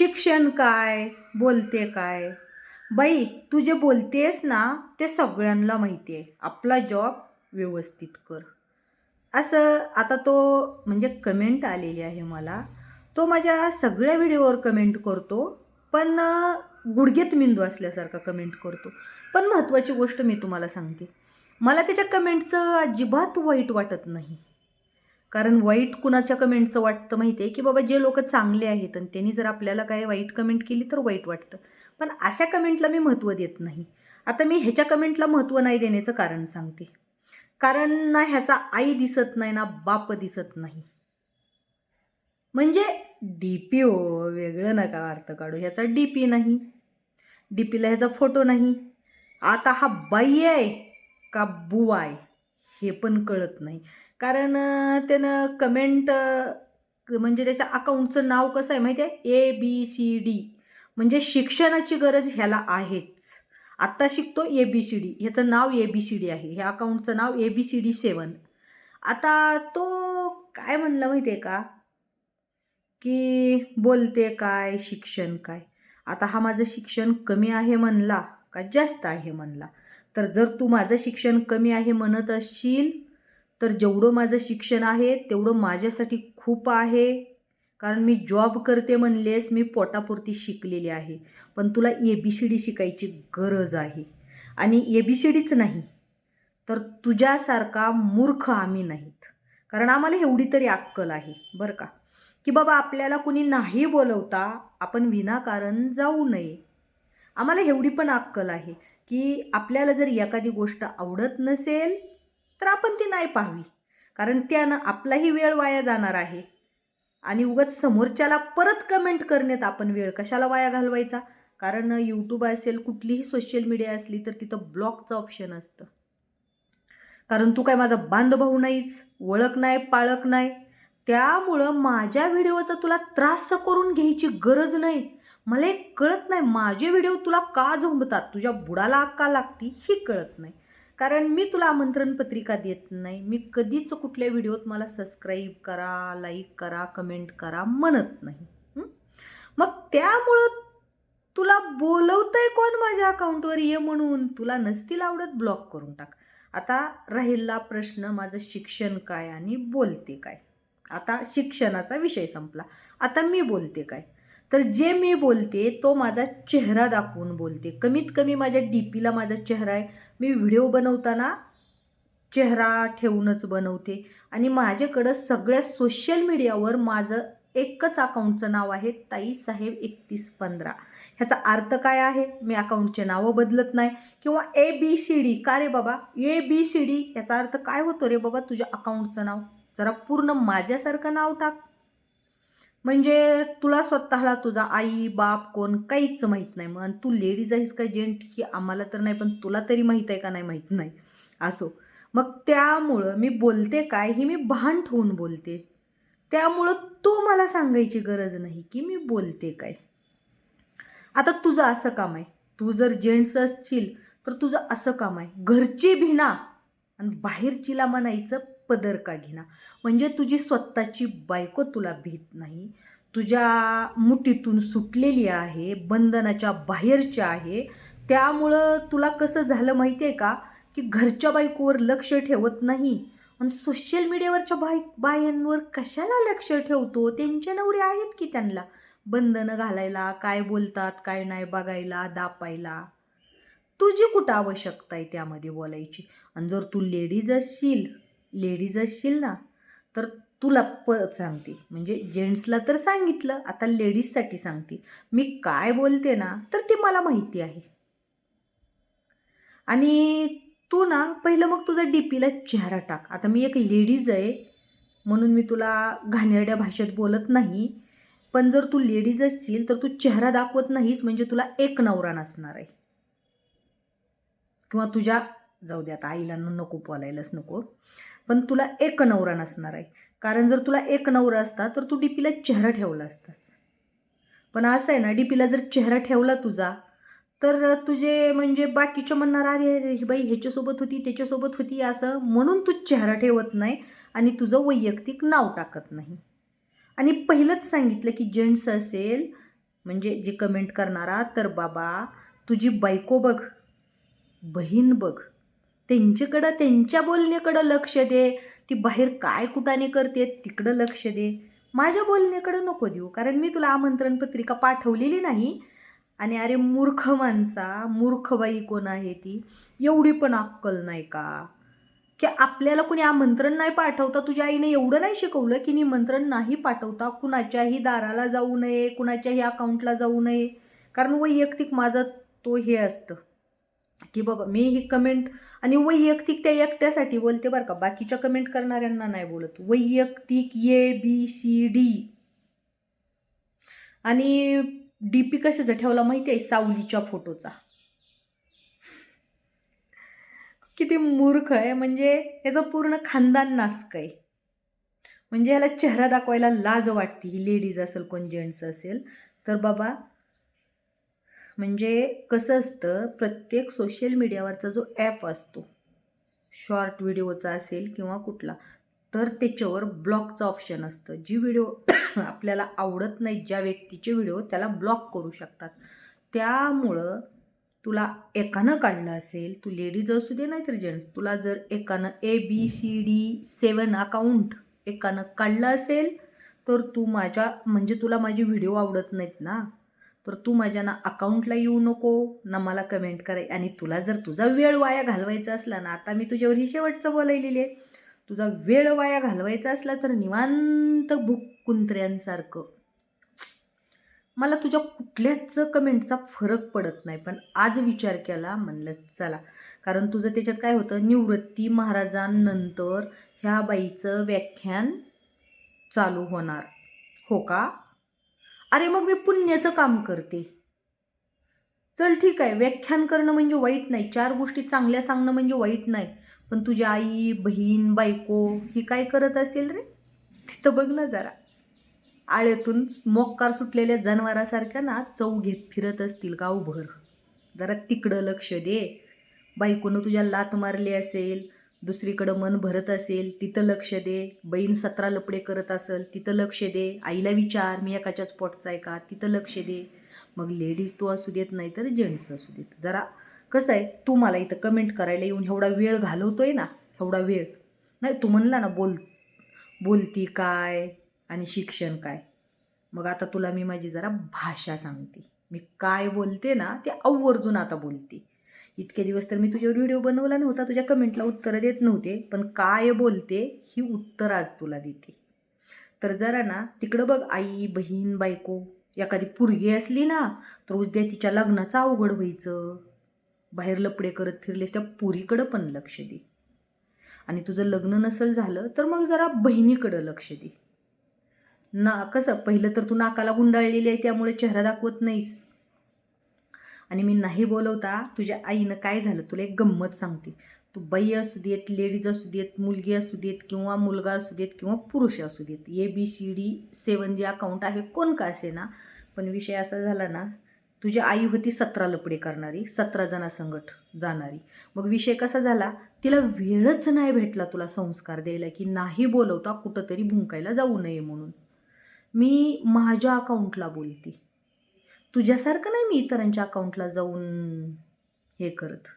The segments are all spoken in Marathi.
शिक्षण काय? बोलते काय? बाई तू जे बोलतेस ना ते सगळ्यांना माहिती आहे. आपला जॉब व्यवस्थित कर. असं आता तो म्हणजे कमेंट आलेली आहे मला. तो माझ्या सगळ्या व्हिडिओवर कमेंट करतो पण गुडघेत मेंदू असल्यासारखा कमेंट करतो. पण महत्त्वाची गोष्ट मी तुम्हाला सांगते. मला त्याच्या कमेंटचं अजिबात वाईट वाटत नाही. कारण वाईट कुणाच्या कमेंटचं वाटतं माहिती आहे की बाबा जे लोक चांगले आहेत आणि त्यांनी जर आपल्याला काय वाईट कमेंट केली तर वाईट वाटतं. पण अशा कमेंटला मी महत्त्व देत नाही. आता मी ह्याच्या कमेंटला महत्त्व नाही देण्याचं कारण सांगते. कारण ना ह्याचा आई दिसत नाही ना बाप दिसत नाही. म्हणजे डी पी ओ वेगळं नका अर्थ काढू. ह्याचा डी पी नाही. डी पीला ह्याचा फोटो नाही. आता हा बाई आहे का बुवा आहे? हे पण कळत नाही. कारण त्यानं कमेंट म्हणजे त्याच्या अकाउंटचं नाव कसं आहे माहिती आहे? ए बी सी डी म्हणजे शिक्षणाची गरज ह्याला आहेच. आत्ता शिकतो ए बी सी डी ह्याचं नाव ए बी सी डी आहे. ह्या अकाउंटचं नाव ए बी सी डी सेवन आता तो काय म्हणलं माहिती आहे का? की बोलते काय शिक्षण काय? आता हा माझं शिक्षण कमी आहे म्हणला. का जास्त आहे म्हणला. तर जर तू माझं शिक्षण कमी आहे म्हणत असशील तर जेवढं माझं शिक्षण आहे तेवढं माझ्यासाठी खूप आहे. कारण मी जॉब करते म्हणलेस मी पोटापुरती शिकलेली आहे. पण तुला ए बी सी डी शिकायची गरज आहे. आणि ए बी सी डीच नाही तर तुझ्यासारखा मूर्ख आम्ही नाहीत. कारण आम्हाला एवढी तरी अक्कल आहे बरं का? की बाबा आपल्याला कुणी नाही बोलवता आपण विनाकारण जाऊ नये. आम्हाला एवढी पण अक्कल आहे की आपल्याला जर एखादी गोष्ट आवडत नसेल तर आपण ती नाही पाहावी. कारण त्यानं आपलाही वेळ वाया जाणार आहे. आणि उगाच समोरच्याला परत कमेंट करण्यात आपण वेळ कशाला वाया घालवायचा? कारण यूट्यूब असेल कुठलीही सोशल मीडिया असली तर तिथं ब्लॉगचं ऑप्शन असतं. कारण तू काय माझा बांधभाऊ नाहीच ओळख नाही पाळख नाही. त्यामुळं माझ्या व्हिडिओचा तुला त्रास करून घ्यायची गरज नाही. मला एक कळत नाही माझे व्हिडिओ तुला का झोंबतात? तुझ्या बुडाला का लागती ही कळत नाही. कारण मी तुला आमंत्रण पत्रिका देत नाही. मी कधीच कुठल्या व्हिडिओत मला सबस्क्राईब करा लाईक करा कमेंट करा म्हणत नाही. मग त्यामुळं तुला बोलवतंय कोण माझ्या अकाउंटवर ये म्हणून. तुला नसतील आवडत ब्लॉक करून टाक. आता राहिला प्रश्न माझं शिक्षण काय आणि बोलते काय? आता शिक्षणाचा विषय संपला. आता मी बोलते काय? तर जे मी बोलते तो माझा चेहरा दाखवून बोलते. कमीत कमी माझ्या डी पीला माझा चेहरा आहे. मी व्हिडिओ बनवताना चेहरा ठेवूनच बनवते. आणि माझ्याकडं सगळ्या सोशल मीडियावर माझं एकच अकाउंटचं नाव आहे ताईसाहेब एकतीस पंधरा. ह्याचा अर्थ काय आहे? मी अकाउंटचे नावं बदलत नाही. किंवा ए बी सी डी का रे बाबा? ए बी सी डी याचा अर्थ काय होतो रे बाबा तुझ्या अकाउंटचं नाव? जरा पूर्ण माझ्यासारखं नाव टाक. म्हणजे तुला स्वतःला तुझा आई बाप कोण काहीच माहीत नाही. मग तू लेडीज आहेस का जेंट ही आम्हाला तर नाही पण तुला तरी माहीत आहे का नाही माहीत नाही. असो. मग त्यामुळं मी बोलते काय ही मी भान ठेवून बोलते. त्यामुळं तू मला सांगायची गरज नाही की मी बोलते काय. आता तुझं असं काम आहे. तू जर जेंट्स असशील तर तुझं असं काम आहे. घरची भिना आणि बाहेरचीला म्हणायचं पदर का घेणा? म्हणजे तुझी स्वतःची बायको तुला भीत नाही. तुझ्या मुठीतून सुटलेली आहे बंधनाच्या बाहेरच्या आहे. त्यामुळं तुला कसं झालं माहिती आहे का? की घरच्या बायकोवर लक्ष ठेवत नाही. आणि सोशल मीडियावरच्या बाय बायांवर कशाला लक्ष ठेवतो? त्यांचे नवरे आहेत की त्यांना? बंधनं घालायला काय बोलतात काय नाही बघायला दापायला. तुझी कुठं आवश्यकता आहे त्यामध्ये बोलायची? आणि जर तू लेडीज असशील लेडीज असशील ना तर तुला प सांगते. म्हणजे जेंट्सला तर सांगितलं आता लेडीजसाठी सांगते. मी काय बोलते ना तर ते मला माहिती आहे. आणि तू ना पहिलं मग तुझा डी पीला चेहरा टाक. आता मी एक लेडीज आहे म्हणून मी तुला घाणेरड्या भाषेत बोलत नाही. पण जर तू लेडीज असशील तर तू चेहरा दाखवत नाहीस म्हणजे तुला एक नवरा नसणार आहे. किंवा तुझ्या जाऊ दे आता आईला नको बोलायलाच नको. पण तुला एक नवरा नसणार आहे. कारण जर तुला एक नवरा असता तर तू डी पीला चेहरा ठेवला असतास. पण असं आहे ना डी पीला जर चेहरा ठेवला तुझा तर तुझे म्हणजे बाकीचे म्हणणार अरे अरे बाई ह्याच्यासोबत होती त्याच्यासोबत होती असं म्हणून तू चेहरा ठेवत नाही आणि तुझं वैयक्तिक नाव टाकत नाही. आणि पहिलंच सांगितलं की जेंट्स असेल म्हणजे जे कमेंट करणारा तर बाबा तुझी बायको बघ बहीण बघ त्यांच्याकडं त्यांच्या बोलण्याकडं लक्ष दे. ती बाहेर काय कुटाने करते तिकडं लक्ष दे. माझ्या बोलण्याकडं नको देऊ कारण मी तुला आमंत्रण पत्रिका पाठवलेली नाही. आणि अरे मूर्ख माणसा मूर्खबाई कोण आहे ती? एवढी पण अक्कल नाही का? की आपल्याला कुणी आमंत्रण नाही पाठवता? तुझ्या आईने एवढं नाही शिकवलं की निमंत्रण नाही पाठवता? कुणाच्याही दाराला जाऊ नये कुणाच्याही अकाउंटला जाऊ नये. कारण वैयक्तिक माझं तो हे असतं. की बाबा मी ही कमेंट आणि वैयक्तिक त्या एकट्यासाठी बोलते बरं का. बाकीच्या कमेंट करणाऱ्यांना नाही बोलत. वैयक्तिक ए बी सी डी आणि डी पी कशाचा ठेवला माहिती आहे? सावलीच्या फोटोचा किती मूर्ख आहे. म्हणजे याचं पूर्ण खानदान नासक आहे. म्हणजे ह्याला चेहरा दाखवायला लाज वाटते. ही लेडीज असेल कोण जेंट्स असेल. तर बाबा म्हणजे कसं असतं प्रत्येक सोशल मीडियावरचा जो ॲप असतो शॉर्ट व्हिडिओचा असेल किंवा कुठला तर त्याच्यावर ब्लॉकचं ऑप्शन असतं. जी व्हिडिओ आपल्याला आवडत नाही ज्या व्यक्तीचे व्हिडिओ त्याला ब्लॉक करू शकतात. त्यामुळं तुला एकानं काढलं असेल तू लेडीज असू दे नाहीतर जेंट्स तुला जर एकानं A B C D seven account एकानं काढलं असेल तर तू माझ्या म्हणजे तुला माझी व्हिडिओ आवडत नाहीत ना? तर तू माझ्या ना अकाउंटला येऊ नको ना मला कमेंट कराय आणि तुला जर तुझा वेळ वाया घालवायचा असला ना आता मी तुझ्यावर ही शेवटचं बोलायलेली आहे. तुझा वेळ वाया घालवायचा असला तर निवांत भूक कुंत्र्यांसारखं. मला तुझ्या कुठल्याच कमेंटचा फरक पडत नाही पण आज विचार केला म्हणलं चला. कारण तुझं त्याच्यात काय होतं निवृत्ती महाराजांनंतर ह्या बाईचं व्याख्यान चालू होणार. हो का? अरे मग मी पुण्याचं काम करते. चल ठीक आहे व्याख्यान करणं म्हणजे वाईट नाही चार गोष्टी चांगल्या सांगणं म्हणजे वाईट नाही पण तुझी आई बहीण बायको ही काय करत असेल रे? तिथं बघ ना जरा. आळ्यातून मोक्कार सुटलेल्या जनावरासारख्या ना चव घेत फिरत असतील गावभर. जरा तिकडं लक्ष दे. बायकोनं तुझ्या लात मारली असेल दुसरीकडं मन भरत असेल तिथं लक्ष दे. बहीण सतरा लपडे करत असेल तिथं लक्ष दे. आईला विचार मी एकाच्याच पोटचा आहे का? तिथं लक्ष दे. मग लेडीज तू असू देत नाही तर जेंट्स असू देत. जरा कसं आहे तू मला इथं कमेंट करायला येऊन एवढा वेळ घालवतो आहे ना एवढा वेळ. नाही तू म्हणला ना बोल बोलती काय आणि शिक्षण काय? मग आता तुला मी माझी जरा भाषा सांगते. मी काय बोलते ना ते आवर्जून आता बोलते. इतके दिवस तर मी तुझ्यावर व्हिडिओ बनवला नव्हता तुझ्या कमेंटला उत्तरं देत नव्हते पण काय बोलते ही उत्तर आज तुला देते. तर जरा ना तिकडं बघ आई बहीण बायको एखादी पुरगी असली ना तर उद्या तिच्या लग्नाचं अवघड व्हायचं. बाहेर लपडे करत फिरलेस त्या पुरीकडं पण लक्ष दे. आणि तुझं लग्न नसेल झालं तर मग जरा बहिणीकडं लक्ष दे. ना कसं पहिलं तर तू नाकाला गुंडाळलेली आहे त्यामुळे चेहरा दाखवत नाहीस. आणि मी नाही बोलवता तुझ्या आईनं काय झालं? तुला एक गंमत सांगते. तू बाई असू देत लेडीज असू देत मुलगी असू देत किंवा मुलगा असू देत किंवा पुरुष असू देत ए B C D seven J account आहे कोण का असे ना पण विषय असा झाला ना तुझी आई होती सतरा लपडे करणारी सतरा जणांसंगट जाणारी. मग विषय कसा झाला? तिला वेळच नाही भेटला तुला संस्कार द्यायला की नाही बोलवता कुठंतरी भुंकायला जाऊ नये म्हणून. मी माझ्या अकाउंटला बोलते. तुझ्यासारखं नाही मी इतरांच्या अकाउंटला जाऊन हे करत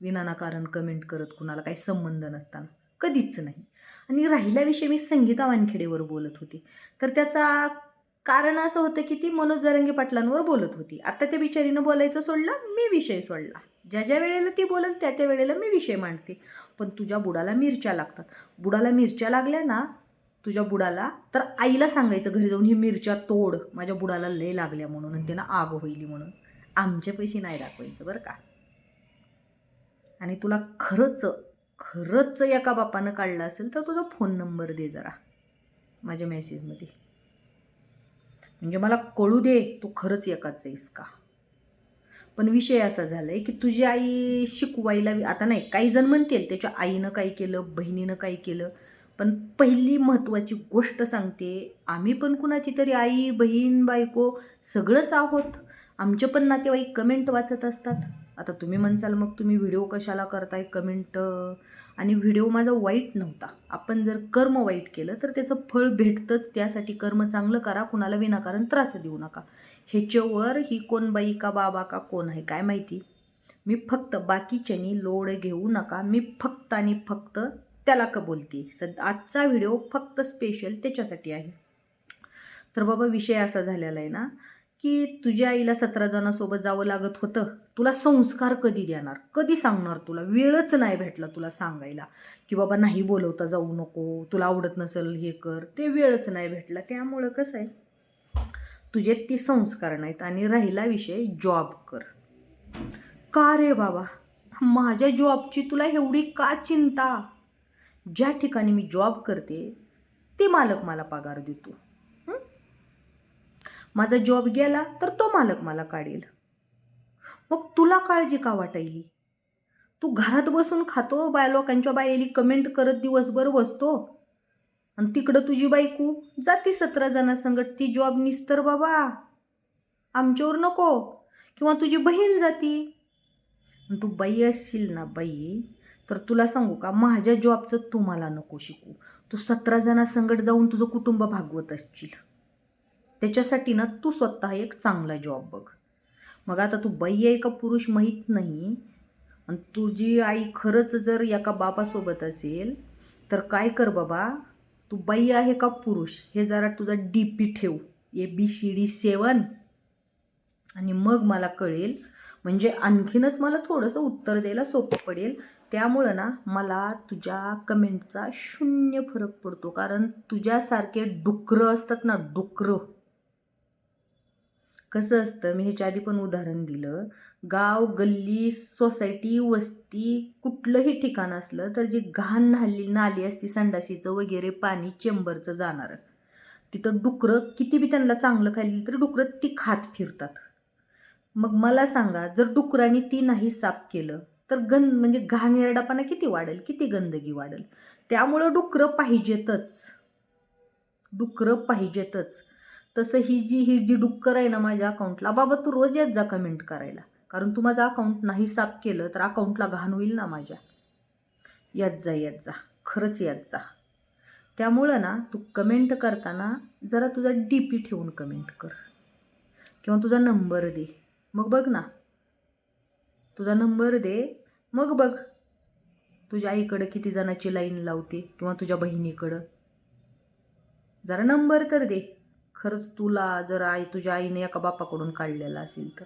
विनाकारण कमेंट करत कुणाला काही संबंध नसताना. कधीच नाही. आणि राहिल्याविषयी मी संगीता वानखेडेवर बोलत होते. तर त्याचा कारण असं होतं की ती मनोज जरंगे पाटलांवर बोलत होती. आता त्या बिचारीनं बोलायचं सोडलं मी विषय सोडला. ज्या ज्या वेळेला ती बोलल त्या त्या वेळेला मी विषय मांडते. पण तुझ्या बुडाला मिरच्या लागतात. बुडाला मिरच्या लागल्या ना तुझ्या बुडाला. तर आईला सांगायचं घरी जाऊन ही मिरच्या तोड. माझ्या बुडाला लय लागल्या म्हणून आणि त्यांना आग होईली म्हणून. आमच्या पैसे नाही दाखवायचं बरं का. आणि तुला खरंच खरंच एका बापानं काढलं असेल तर तुझा फोन नंबर दे जरा माझ्या मेसेजमध्ये. म्हणजे मला कळू दे तू खरंच एकाच आहेस का? पण विषय असा झाला आहे की तुझी आई शिकवायला आता नाही काही जण म्हणतील त्याच्या आईनं काय केलं बहिणीनं काय केलं. पण पहिली महत्त्वाची गोष्ट सांगते आम्ही पण कुणाची तरी आई बहीण बायको सगळंच आहोत. आमचे पण नातेवाईक कमेंट वाचत असतात. आता तुम्ही म्हणसाल मग तुम्ही व्हिडिओ कशाला करताय कमेंट आणि व्हिडिओ माझा वाईट नव्हता. आपण जर कर्म वाईट केलं तर त्याचं फळ भेटतंच. त्यासाठी कर्म चांगलं करा कुणाला विनाकारण त्रास देऊ नका. ह्याच्यावर ही कोण बाई का बाबा का कोण आहे काय माहिती? मी फक्त बाकीच्यानी लोड घेऊ नका. मी फक्त आणि फक्त त्याला का. बोलते सद आजचा व्हिडिओ फक्त स्पेशल त्याच्यासाठी आहे. तर बाबा विषय असा झालेला आहे ना की तुझ्या आईला सतरा जणांसोबत जावं लागत होतं. तुला संस्कार कधी देणार? कधी सांगणार तुला? वेळच नाही भेटला तुला सांगायला. की बाबा नाही बोलवता जाऊ नको तुला आवडत नसेल हे कर. ते वेळच नाही भेटला. त्यामुळं कसं आहे? तुझे ती संस्कार नाहीत आणि राहिला विषय जॉब कर. का रे बाबा? माझ्या जॉबची तुला एवढी का चिंता? ज्या ठिकाणी मी जॉब करते ते मालक मला पगार देतो. माझा जॉब गेला तर तो मालक मला काढेल. मग तुला काळजी का वाटायली? तू घरात बसून खातो बाय लोकांच्या बायली कमेंट करत दिवसभर बसतो. आणि तिकडं तुझी बायकू जाती सतरा जणांसंगत ती जॉब निस्तर बाबा. आमच्यावर नको. किंवा तुझी बहीण जाती. आणि तू बाई असशील ना बाई. तर तुला सांगू का माझ्या जॉबचं तू मला नको शिकू. तू सतरा जणांसंगट जाऊन तुझं कुटुंब भागवत असशील. त्याच्यासाठी ना तू स्वतः एक चांगला जॉब बघ. मग आता तू बाई आहे का पुरुष माहीत नाही आणि तुझी आई खरंच जर एका बापासोबत असेल तर काय कर बाबा तू बाई आहे का पुरुष हे जरा तुझा डी पी ठेव. ए बी सी डी सेवन आणि मग मला कळेल म्हणजे आणखीनच मला थोडंसं उत्तर द्यायला सोपं पडेल. त्यामुळं ना मला तुझ्या कमेंटचा शून्य फरक पडतो. कारण तुझ्यासारखे डुकरं असतात ना डुकरं. कसं असतं मी ह्याच्या आधी पण उदाहरण दिलं. गाव गल्ली सोसायटी वस्ती कुठलंही ठिकाण असलं तर जी घाण नाली नाली असती संडाशीचं वगैरे पाणी चेंबरचं जाणारं तिथं डुकरं किती बी त्यांना चांगलं खाल्ली तरी डुकरं ती खात फिरतात. मग मला सांगा जर डुकरांनी ती नाही साफ केलं तर गन म्हणजे घाणेरडापणा किती वाढेल किती गंदगी वाढेल? त्यामुळं डुकरं पाहिजेतच. डुकरं पाहिजेतच. तसं ही जी ही जी डुक्कर आहे ना माझ्या अकाउंटला बाबा तू रोज येत जा कमेंट करायला. कारण तू माझं अकाउंट नाही साफ केलं तर अकाउंटला घाण होईल ना माझ्या. येत जा येत जा. खरंच येत जा. त्यामुळं ना तू कमेंट करताना जरा तुझा डी पी ठेवून कमेंट कर. किंवा तुझा नंबर दे. मग बघ ना. तुझा नंबर दे. मग बघ. तुझ्या आईकडं किती जणाची लाईन लावते किंवा तुझ्या बहिणीकडं. जरा नंबर तर दे. खरंच तुला जर आई तुझ्या आईने एका बापाकडून काढलेला असेल तर.